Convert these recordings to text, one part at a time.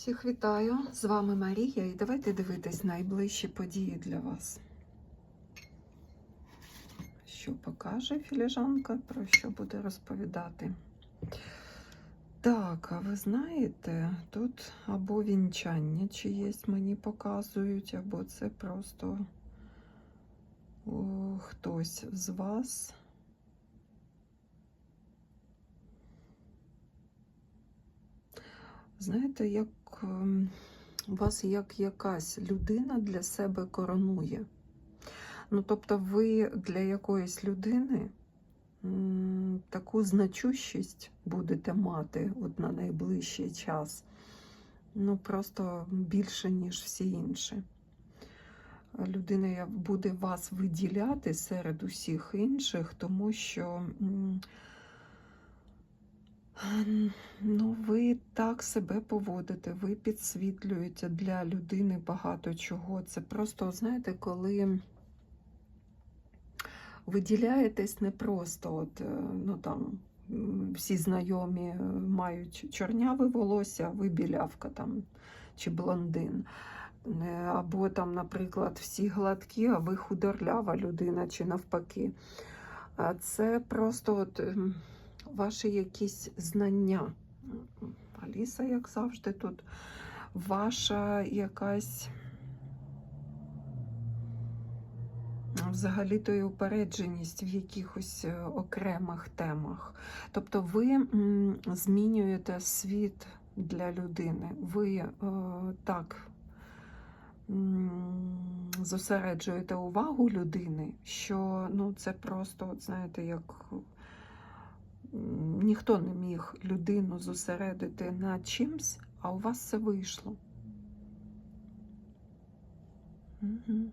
Всіх вітаю! З вами Марія, і давайте дивитись найближчі події для вас. Що покаже філіжанка, про що буде розповідати. Так, а ви знаєте, тут або вінчання чиєсь мені показують, або це просто о, хтось з вас. Знаєте, як ем, вас як якась людина для себе коронує. Ну, тобто, ви для якоїсь людини таку значущість будете мати от на найближчий час. Ну, просто більше, ніж всі інші. Людина буде вас виділяти серед усіх інших, тому що. Ну, ви так себе поводите, ви підсвітлюєте для людини багато чого. Це просто, знаєте, коли виділяєтесь не просто, от, е, ну там всі знайомі е, мають чорняве волосся, а ви білявка там чи блондин. Е, Або там, наприклад, всі гладкі, а ви худорлява людина, чи навпаки. Це просто от. Ваші якісь знання. Аліса, як завжди, тут ваша якась взагалі-то і упередженість в якихось е, окремих темах. Тобто ви змінюєте світ для людини. Ви е, так зосереджуєте увагу людини, що ну, це просто, от, знаєте, як ніхто не міг людину зосередити на чимсь, а у вас це вийшло. Угу.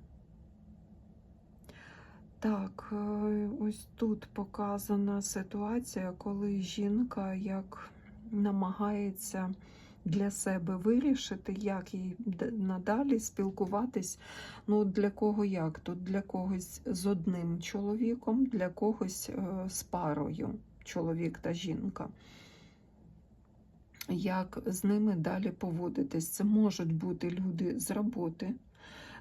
Так, е, ось тут показана ситуація, коли жінка як намагається для себе вирішити, як їй надалі спілкуватись. Ну, для кого як? Тут для когось з одним чоловіком, для когось е, з парою, чоловік та жінка. Як з ними далі поводитись? Це можуть бути люди з роботи.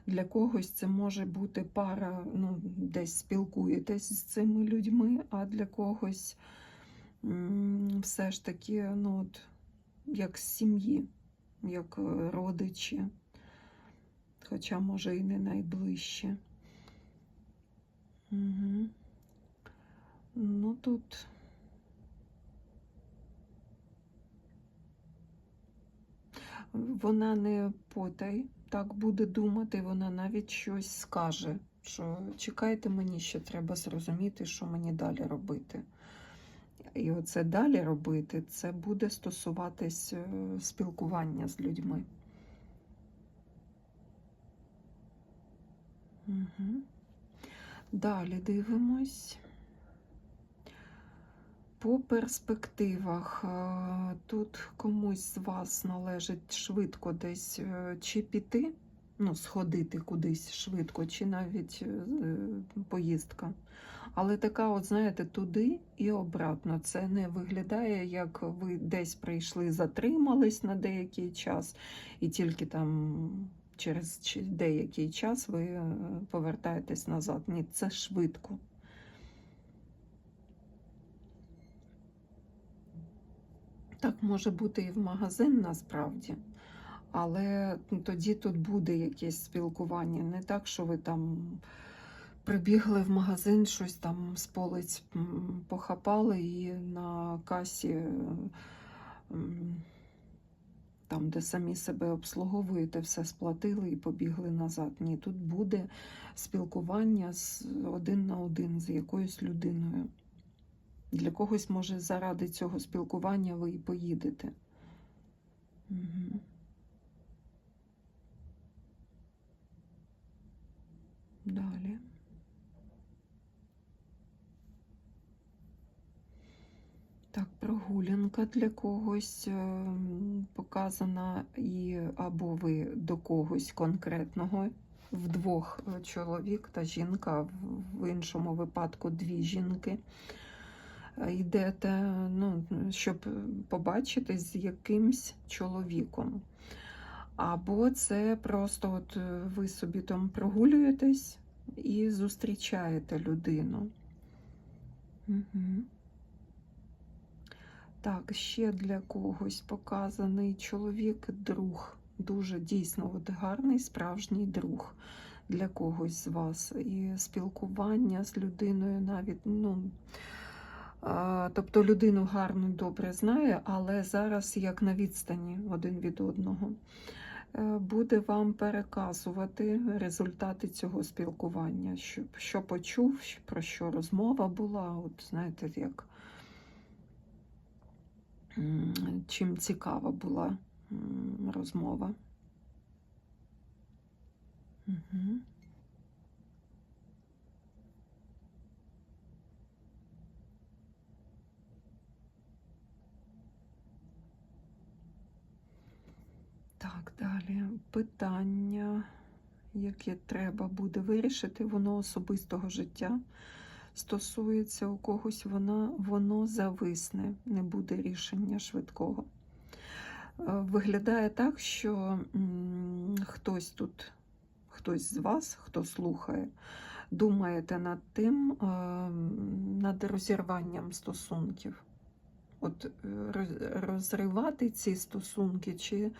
Для когось це може бути пара, ну, десь спілкуєтесь з цими людьми, а для когось все ж таки, ну, от, як з сім'ї, як родичі, хоча, може, і не найближче. Угу. Ну, тут. Вона не потай так буде думати, вона навіть щось скаже, що чекайте мені, ще треба зрозуміти, що мені далі робити. І оце далі робити, це буде стосуватись е, спілкування з людьми. Угу. Далі дивимось. По перспективах, е, тут комусь з вас належить швидко десь е, чи піти, ну, сходити кудись швидко, чи навіть е, поїздка. Але така, от знаєте, туди і обратно. Це не виглядає, як ви десь прийшли, затримались на деякий час, і тільки там через деякий час ви повертаєтесь назад. Ні, це швидко. Так може бути і в магазин насправді, але ну, тоді тут буде якесь спілкування. Не так, що ви там прибігли в магазин, щось там з полиць похапали і на касі, там, де самі себе обслуговуєте, все сплатили і побігли назад. Ні, тут буде спілкування з один на один з якоюсь людиною. Для когось, може, заради цього спілкування ви і поїдете. Угу. Далі. Так, прогулянка для когось ем, показана, і або ви до когось конкретного, вдвох е, чоловік та жінка, в іншому випадку дві жінки. Йдете, ну, щоб побачитись з якимсь чоловіком. Або це просто от е, ви собі там прогулюєтесь і зустрічаєте людину. Угу. Так, ще для когось показаний чоловік, друг. Дуже дійсно от гарний справжній друг для когось з вас. І спілкування з людиною навіть, ну. Тобто людину гарно добре знає, але зараз як на відстані один від одного. Е, Буде вам переказувати результати цього спілкування, що, що почув, про що розмова була. От знаєте, як чим цікава була розмова. Угу. Так, далі питання, яке треба буде вирішити, воно особистого життя стосується у когось, воно, воно зависне, не буде рішення швидкого. Е, Виглядає так, що хтось тут, хтось з вас, хто слухає, думаєте над тим, е, над розірванням стосунків. От е, розривати ці стосунки чи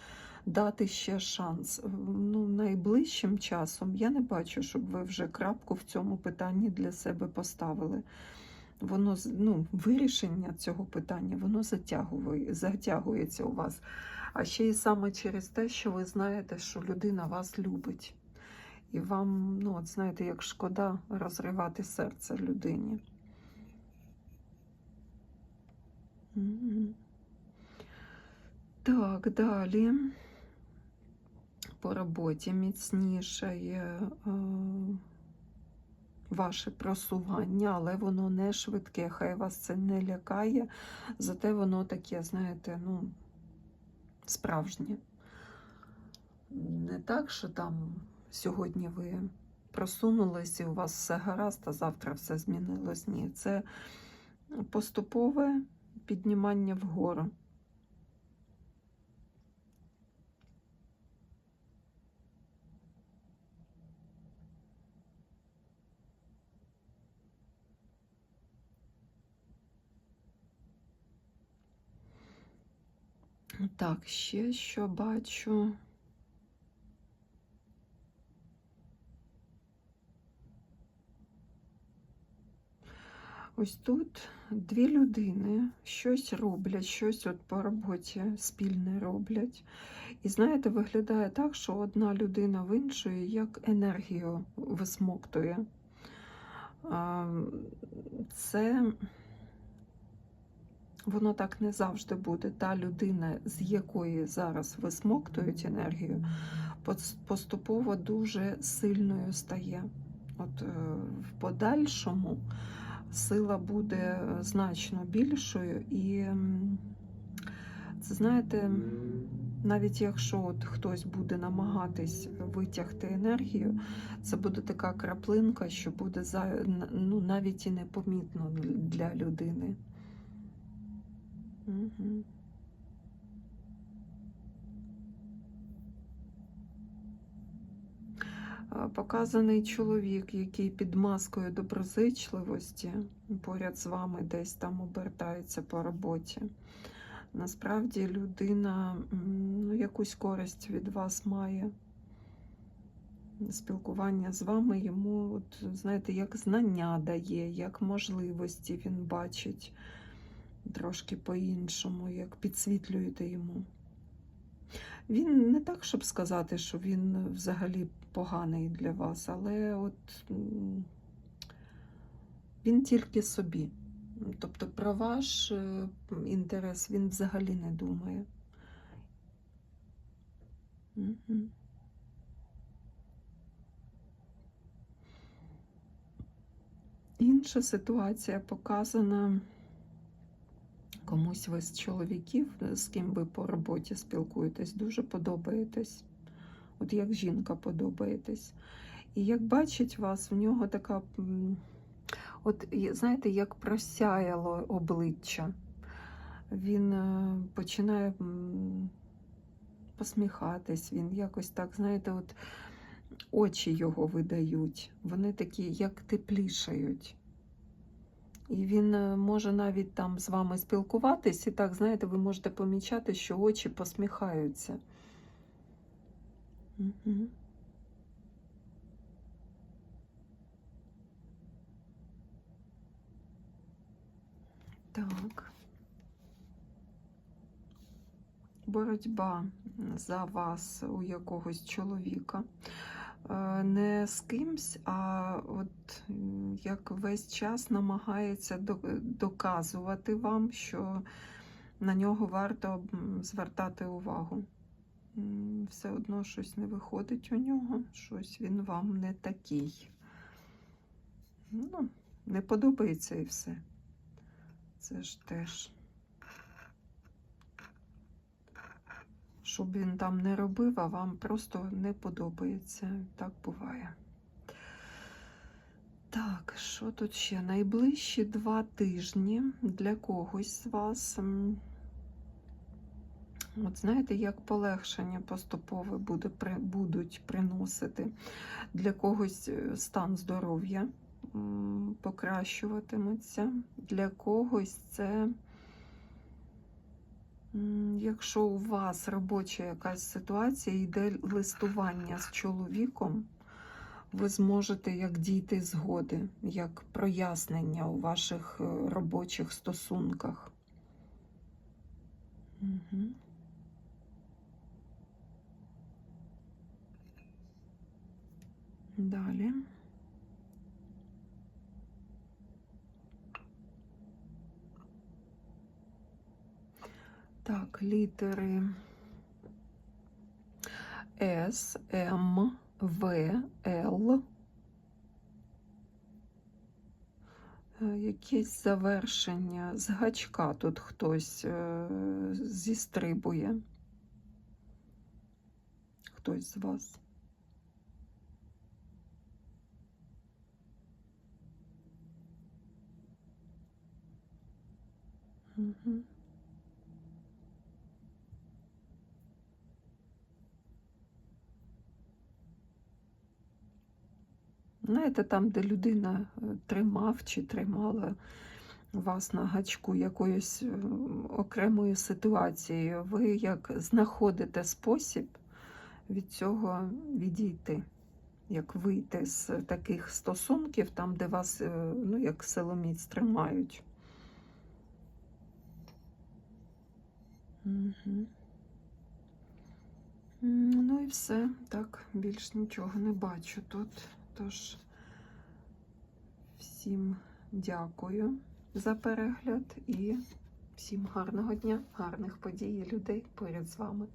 дати ще шанс. Ну, найближчим часом я не бачу, щоб ви вже крапку в цьому питанні для себе поставили. Воно ну, вирішення цього питання воно затягує, затягується у вас. А ще й саме через те, що ви знаєте, що людина вас любить. І вам, ну, от знаєте, як шкода розривати серце людині. Так, далі. По роботі міцніше е, ваше просування, але воно не швидке. Хай вас це не лякає, зате воно таке, знаєте, ну, справжнє. Не так, що там сьогодні ви просунулись і у вас все гаразд, а завтра все змінилось. Ні, це поступове піднімання вгору. Так, ще що бачу. Ось тут дві людини щось роблять, щось от по роботі спільне роблять. І знаєте, виглядає так, що одна людина в іншої як енергію висмоктує. Це воно так не завжди буде. Та людина, з якої зараз висмоктують енергію, поступово дуже сильною стає. От е, в подальшому сила буде значно більшою, і це знаєте, навіть якщо от хтось буде намагатись витягти енергію, це буде така краплинка, що буде ну, навіть і непомітно для людини. Показаний чоловік, який під маскою доброзичливості поряд з вами десь там обертається по роботі. Насправді людина ну, якусь користь від вас має. Спілкування з вами йому, от, знаєте, як знання дає, як можливості він бачить трошки по-іншому, як підсвітлюєте йому. Він не так, щоб сказати, що він взагалі поганий для вас, але от він тільки собі. Тобто про ваш е, інтерес він взагалі не думає. Інша ситуація показана комусь ви з чоловіків, з ким ви по роботі спілкуєтесь, дуже подобаєтесь. От як жінка подобаєтесь. І як бачить вас, в нього така. От знаєте, як просяяло обличчя. Він е, починає посміхатись, він якось так, знаєте, от очі його видають. Вони такі, як теплішають. І він е, може навіть там з вами спілкуватись, і так, знаєте, ви можете помічати, що очі посміхаються. Угу. Так. Боротьба за вас у якогось чоловіка. Е, Не з кимсь, а от як весь час намагається доказувати вам, що на нього варто звертати увагу. Все одно щось не виходить у нього, щось він вам не такий. Ну, не подобається і все. Це ж теж. Щоб він там не робив, а вам просто не подобається. Так буває. Так, що тут ще? Найближчі два тижні для когось з вас. От знаєте, як полегшення поступове буде, при- будуть приносити для когось е, стан здоров'я покращуватиметься, для когось це. Якщо у вас робоча якась ситуація, йде листування з чоловіком, ви зможете як дійти згоди, як прояснення у ваших е, робочих стосунках. Угу. Далі. Так, літери С, М, В, Л. Е, Якесь завершення з гачка тут хтось е, зістрибує. Хтось з вас. Угу. Знаєте, там, де людина е, тримав чи тримала вас на гачку якоюсь е, окремою ситуацією, ви як знаходите спосіб від цього відійти, як вийти з таких стосунків, там, де вас, е, ну, як силоміць тримають. Угу. Ну і все. Так, більш нічого не бачу тут. Тож всім дякую за перегляд і всім гарного дня, гарних подій і людей поряд з вами.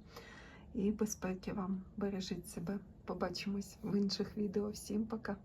І безпеки вам. Бережіть себе. Побачимось в інших відео. Всім пока.